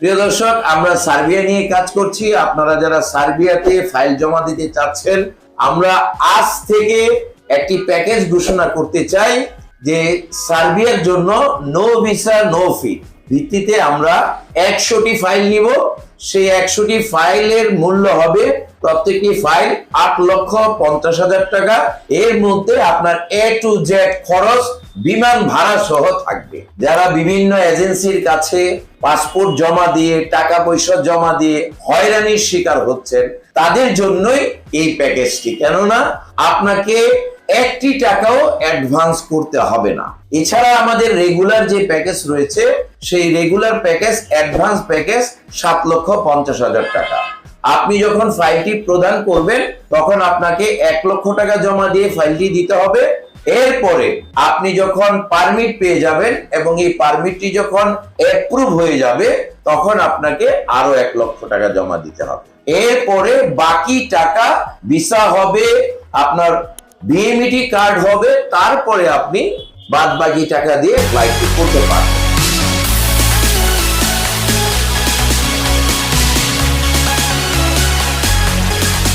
প্রিয় দর্শক, আমরা সার্বিয়া নিয়ে কাজ করছি। আপনারা যারা সার্বিয়াতে ফাইল জমা দিতে চাচ্ছেন, আমরা আজ থেকে একটি প্যাকেজ ঘোষণা করতে চাই যে সার্বিয়ার জন্য নো ভিসা নো ফি ভিত্তিতে আমরা একশোটি ফাইল নিব। সেই একশোটি ফাইলের মূল্য হবে প্রত্যেকটি ফাইল আট লক্ষ পঞ্চাশ হাজার টাকা? এর মধ্যে আপনার এ টু জেড খরচ বিমান ভাড়া সহ থাকবে। যারা বিভিন্ন এজেন্সির কাছে পাসপোর্ট জমা দিয়ে, টাকা পয়সা জমা দিয়ে হয়রানির শিকার হচ্ছেন, তাদের জন্যই এই প্যাকেজটি কেননা, আপনাকে একটি টাকাও অ্যাডভান্স করতে হবে না। এছাড়া আমাদের রেগুলার যে প্যাকেজ রয়েছে, সেই রেগুলার প্যাকেজ অ্যাডভান্স প্যাকেজ সাত লক্ষ পঞ্চাশ হাজার টাকা। আপনি যখন ফাইলটি প্রদান করবেন, তখন আপনাকে এক লক্ষ টাকা জমা দিয়ে ফাইলটি দিতে হবে। এরপরে আপনি যখন পারমিট পেয়ে যাবেন এবং এই পারমিটটি যখন অ্যাপ্রুভ হয়ে যাবে, তখন আপনাকে আরও এক লক্ষ টাকা জমা দিতে হবে। এরপরে বাকি টাকা ভিসা হবে আপনার বিএমইটি কার্ড হবে তারপরে আপনি বাদ বাকি টাকা দিয়ে ফ্লাইটটি করতে পারবেন।